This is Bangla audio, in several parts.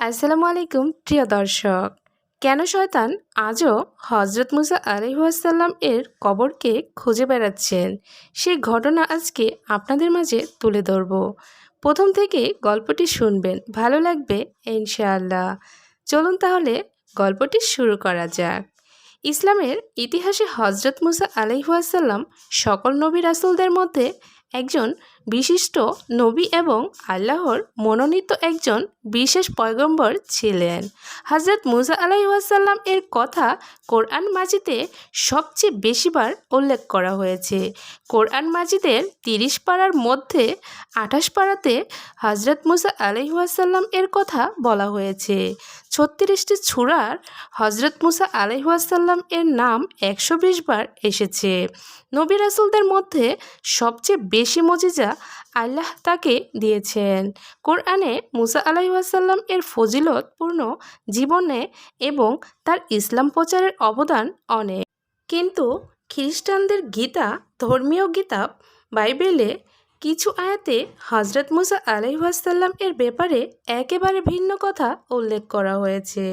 আসসালামু আলাইকুম, প্রিয় দর্শক। কেন শয়তান আজও হজরত মুসা আলহাসাল্লাম এর কবরকে খুঁজে বেড়াচ্ছেন? সেই ঘটনা আজকে আপনাদের মাঝে তুলে ধরব। প্রথম থেকে গল্পটি শুনবেন, ভালো লাগবে ইনশাআল্লাহ। চলুন তাহলে গল্পটি শুরু করা যাক। ইসলামের ইতিহাসে হজরত মুসা আলহাসাল্লাম সকল নবী রাসুলদের মধ্যে একজন বিশিষ্ট নবী এবং আল্লাহর মনোনীত একজন বিশেষ পয়গম্বর ছিলেন। হজরত মুসা আলাইসাল্লাম এর কথা কোরআন মাজিদে সবচেয়ে বেশিবার উল্লেখ করা হয়েছে। কোরআন মাজিদের তিরিশ পাড়ার মধ্যে আঠাশ পাড়াতে হজরত মুসা আলাইসাল্লাম এর কথা বলা হয়েছে। ছত্রিশটি ছুরার হজরত মুসা আলাইসাল্লাম এর নাম একশো বিশ বার এসেছে। নবী রাসুলদের মধ্যে সবচেয়ে বেশি মজিজা আল্লাহ তাকে দিয়েছেন। কোরআনে মুসা আলাইসাল্লাম এর ফজিলতপূর্ণ জীবনে এবং তার ইসলাম প্রচারের অবদান অনেক। কিন্তু খ্রিস্টানদের গীতা, ধর্মীয় গীতা, বাইবেলে কিছু আয়াতে হজরত মুসা আলাইসাল্লাম এর ব্যাপারে একেবারে ভিন্ন কথা উল্লেখ করা হয়েছে।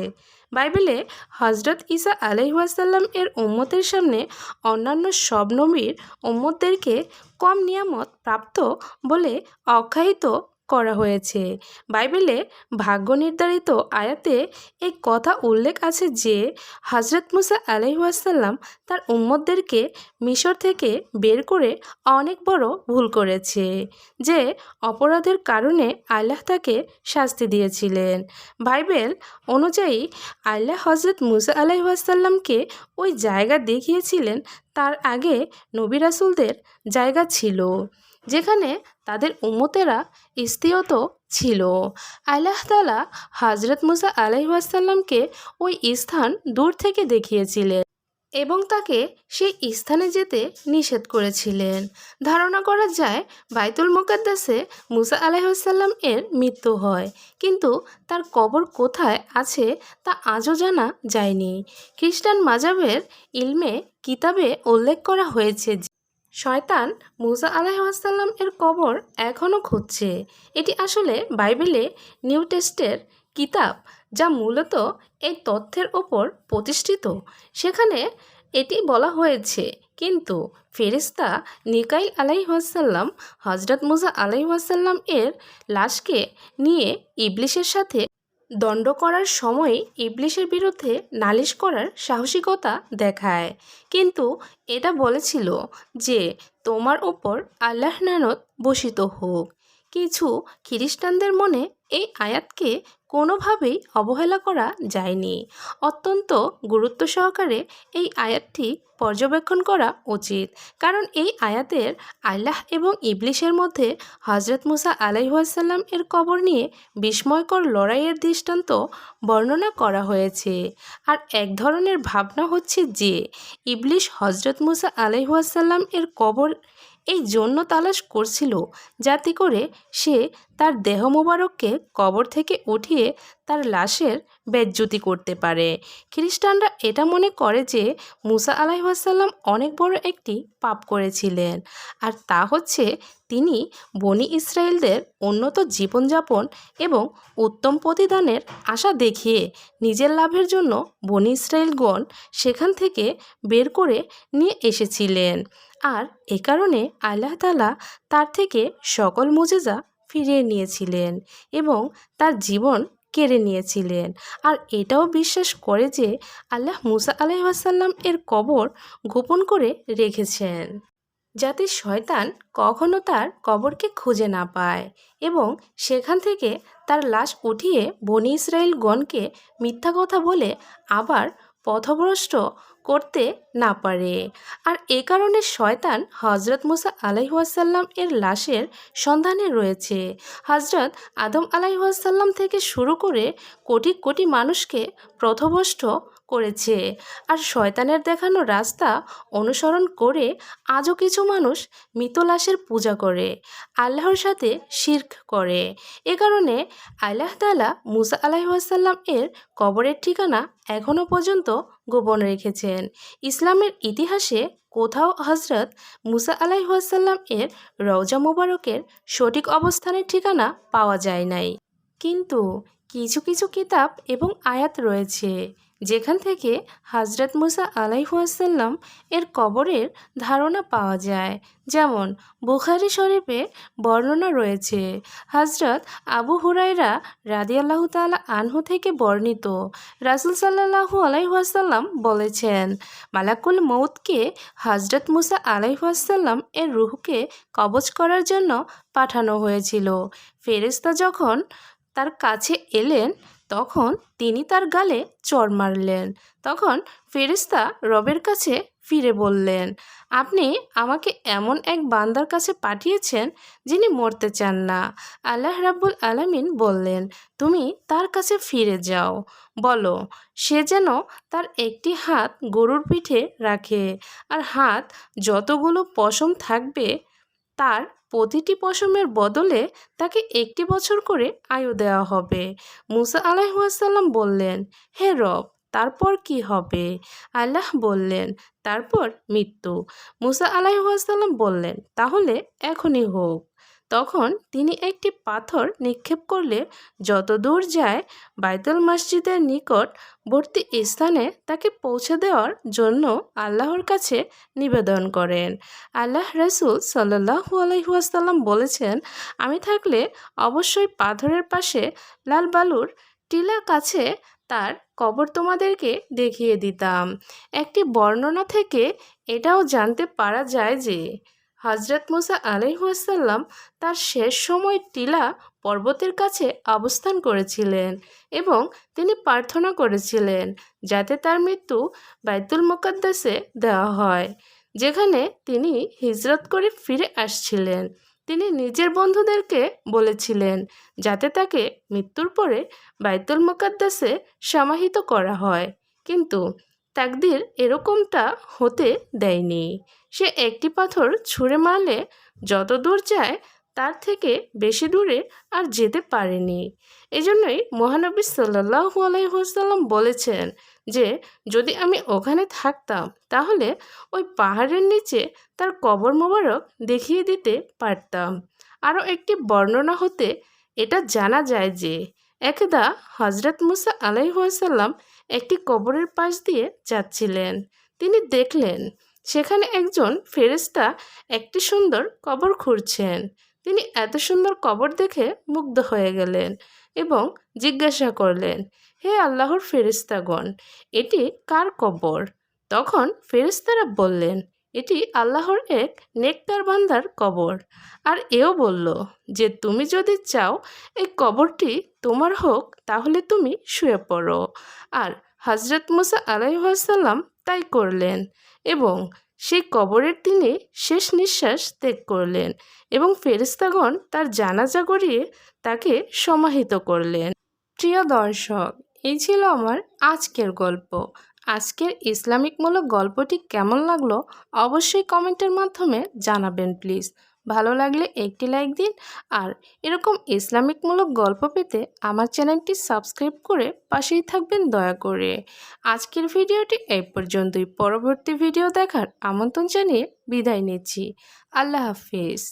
বাইবেলে হজরত ইসা আলহাসাল্লাম এর উম্মতের সামনে অন্যান্য সব নবীর উম্মতদেরকে কম নিয়ামত প্রাপ্ত বলে আখ্যায়িত করা হয়েছে। বাইবেলে ভাগ্য নির্ধারিত আয়াতে এই কথা উল্লেখ আছে যে হজরত মুসা আলহাসাল্লাম তার উম্মতদেরকে মিশর থেকে বের করে অনেক বড় ভুল করেছে, যে অপরাধের কারণে আল্লাহ তাকে শাস্তি দিয়েছিলেন। বাইবেল অনুযায়ী আল্লাহ হজরত মুসা আলাইসাল্লামকে ওই জায়গা দেখিয়েছিলেন, তার আগে নবী রাসুলদের জায়গা ছিল। যেখানে তাদের উম্মতেরা স্ত্রীয়ত ছিল। আল্লাহ তালা হজরত মুসা আলাইসাল্লামকে ওই স্থান দূর থেকে দেখিয়েছিলেন এবং তাকে সেই স্থানে যেতে নিষেধ করেছিলেন। ধারণা করা যায় বাইতুল মোকাদ্দাসে মুসা আলাইসাল্লাম এর মৃত্যু হয়, কিন্তু তার কবর কোথায় আছে তা আজও জানা যায়নি। খ্রিস্টান মাজাবের ইলমে কিতাবে উল্লেখ করা হয়েছে শয়তান মুসা আলাইসাল্লাম এর কবর এখনও খুঁজছে। এটি আসলে বাইবেলে নিউ টেস্টের কিতাব যা মূলত এই তথ্যের ওপর প্রতিষ্ঠিত। সেখানে এটি বলা হয়েছে, কিন্তু ফেরিস্তা নিকাইল আলাইহাসাল্লাম হজরত মুসা আলাইহাসাল্লাম এর লাশকে নিয়ে ইবলিশের সাথে দণ্ড করার সময়ে ইবলিশের বিরুদ্ধে নালিশ করার সাহসিকতা দেখায়। কিন্তু এটা বলেছিল যে, তোমার ওপর আল্লাহ নানত বসিত হোক। কিছু খ্রিস্টানদের মনে এই আয়াতকে কোনোভাবেই অবহেলা করা যায়নি। অত্যন্ত গুরুত্ব সহকারে এই আয়াতটি পর্যবেক্ষণ করা উচিত। কারণ এই আয়াতের আল্লাহ এবং ইবলিশের মধ্যে হজরত মুসা আলাইহাসাল্লাম এর কবর নিয়ে বিস্ময়কর লড়াইয়ের দৃষ্টান্ত বর্ণনা করা হয়েছে। আর এক ধরনের ভাবনা হচ্ছে যে, ইবলিশ হজরত মুসা আলাইহাসাল্লাম এর কবর এই জন্য তালাশ করছিল যাতে করে সে তার দেহ মোবারককে কবর থেকে উঠিয়ে তার লাশের বেজ্জুতি করতে পারে। খ্রিস্টানরা এটা মনে করে যে মুসা আলাইসাল্লাম অনেক বড় একটি পাপ করেছিলেন। আর তা হচ্ছে তিনি বনি ইসরায়েলদের উন্নত জীবনযাপন এবং উত্তম প্রতিদানের আশা দেখিয়ে নিজের লাভের জন্য বনি ইসরায়েলগণ সেখান থেকে বের করে নিয়ে এসেছিলেন। আর এ কারণে আল্লাহ তালা তার থেকে সকল মুজেজা ফিরিয়ে নিয়েছিলেন এবং তার জীবন কেড়ে নিয়েছিলেন। আর এটাও বিশ্বাস করে যে আল্লাহ মুসা আলাইসাল্লাম এর কবর গোপন করে রেখেছেন, যাতে শয়তান কখনো তার কবরকে খুঁজে না পায় এবং সেখান থেকে তার লাশ উঠিয়ে বনি ইসরায়েলগণকে মিথ্যা কথা বলে আবার পথভ্রষ্ট করতে না পারে। আর এ কারণে শয়তান হজরত মুসা আলাইহাসাল্লাম এর লাশের সন্ধানে রয়েছে। হজরত আদম আলাইহাসাল্লাম থেকে শুরু করে কোটি কোটি মানুষকে প্রথভষ্ট করেছে। আর শয়তানের দেখানো রাস্তা অনুসরণ করে আজও কিছু মানুষ মৃত লাশের পূজা করে, আল্লাহর সাথে শির্ক করে। এ কারণে আল্লাহ তালা মুসা আলাইসাল্লাম এর কবরের ঠিকানা এখনও পর্যন্ত গোপন রেখেছেন। ইসলামের ইতিহাসে কোথাও হজরত মুসা আলাইসাল্লাম এর রওজা মোবারকের সঠিক অবস্থানের ঠিকানা পাওয়া যায় নাই। কিন্তু কিছু কিছু কিতাব এবং আয়াত রয়েছে। যেখান থেকে হজরত মুসা আলাইহাসাল্লাম এর কবরের ধারণা পাওয়া যায়। যেমন, বুখারি শরীফে বর্ণনা রয়েছে হজরত আবু হুরাইরা রাদিয়াল্লাহু তাআলা আনহু থেকে বর্ণিত। রাসুল সাল্লাহু আলাইহাসাল্লাম বলেছেন, মালাকুল মৌতকে হজরত মুসা আলাইহাসাল্লাম এর রুহকে কবজ করার জন্য পাঠানো হয়েছিল। ফেরেশতা যখন তার কাছে এলেন তখন তিনি তার গালে চর মারলেন। তখন ফেরেশতা রবের কাছে ফিরে বললেন, আপনি আমাকে এমন এক বান্দার কাছে পাঠিয়েছেন যিনি মরতে চান না। আল্লাহ রাব্বুল আলামিন বললেন, তুমি তার কাছে ফিরে যাও। বলো, সে যেন তার একটি হাত গরুর পিঠে রাখে, আর হাত যতগুলো পশম থাকবে তার প্রতিটি পশমের বদলে তাকে একটি বছর করে আয়ু দেওয়া হবে। মুসা আলাইহাসাল্লাম বললেন, হে রব, তারপর কি হবে? আল্লাহ বললেন, তারপর মৃত্যু। মুসা আলাইহাসাল্লাম বললেন, তাহলে এখনই হোক। তখন তিনি একটি পাথর নিক্ষেপ করলে যত দূর যায় বাইতুল মসজিদের নিকটবর্তী স্থানে তাকে পৌঁছে দেওয়ার জন্য আল্লাহর কাছে নিবেদন করেন। আল্লাহ রসুল সাল্লাহু আলহিহাসাল্লাম বলেছেন, আমি থাকলে অবশ্যই পাথরের পাশে লাল বালুর টিলা কাছে তার কবর তোমাদেরকে দেখিয়ে দিতাম। একটি বর্ণনা থেকে এটাও জানতে পারা যায় যে হজরত মুসা আলহিহাসাল্লাম তার শেষ সময় টিলা পর্বতের কাছে অবস্থান করেছিলেন এবং তিনি প্রার্থনা করেছিলেন যাতে তার মৃত্যু বাইতুল মোকাদ্দাসে দেওয়া হয়, যেখানে তিনি হিজরত করে ফিরে আসছিলেন। তিনি নিজের বন্ধুদেরকে বলেছিলেন যাতে তাকে মৃত্যুর পরে বাইতুল মোকাদ্দাসে সমাহিত করা হয়। কিন্তু তাকদির এরকমটা হতে দেয়নি। সে একটি পাথর ছুঁড়ে মারলে যত দূর যায় তার থেকে বেশি দূরে আর যেতে পারেনি। এজন্যই মহানবী সাল্লাহু আলাইসাল্লাম বলেছেন যে, যদি আমি ওখানে থাকতাম, তাহলে ওই পাহাড়ের নিচে তার কবর মোবারক দেখিয়ে দিতে পারতাম। আরও একটি বর্ণনা হতে এটা জানা যায় যে, একদা হজরত মুসা আলাইহাসাল্লাম একটি কবরের পাশ দিয়ে যাচ্ছিলেন। তিনি দেখলেন, সেখানে একজন ফেরেস্তা একটি সুন্দর কবর খুঁড়ছেন। তিনি এত সুন্দর কবর দেখে মুগ্ধ হয়ে গেলেন এবং জিজ্ঞাসা করলেন, হে আল্লাহর ফেরিস্তাগণ এটি কার কবর? তখন ফেরিস্তারা বললেন এটি আল্লাহর এক নেককার বান্দার কবর। আর এও বলল, যে তুমি যদি চাও, এই কবরটি তোমার হোক, তাহলে তুমি শুয়ে পড়ো। আর হজরত মুসা আলাইসাল্লাম তাই করলেন এবং সেই কবরের তিনি শেষ নিঃশ্বাস ত্যাগ করলেন এবং ফেরিস্তাগণ তার জানাজা করিয়ে তাকে সমাহিত করলেন। প্রিয় দর্শক, এই ছিল আমার আজকের গল্প। আজকের ইসলামিকমূলক গল্পটি কেমন লাগল অবশ্যই কমেন্টের মাধ্যমে জানাবেন, প্লিজ। ভালো লাগলে একটি লাইক দিন আর এরকম ইসলামিকমূলক গল্প পেতে আমার চ্যানেলটি সাবস্ক্রাইব করে পাশেই থাকবেন দয়া করে। আজকের ভিডিওটি এই পর্যন্তই। পরবর্তী ভিডিও দেখার আমন্ত্রণ জানিয়ে বিদায় নিচ্ছি। আল্লাহ হাফিজ।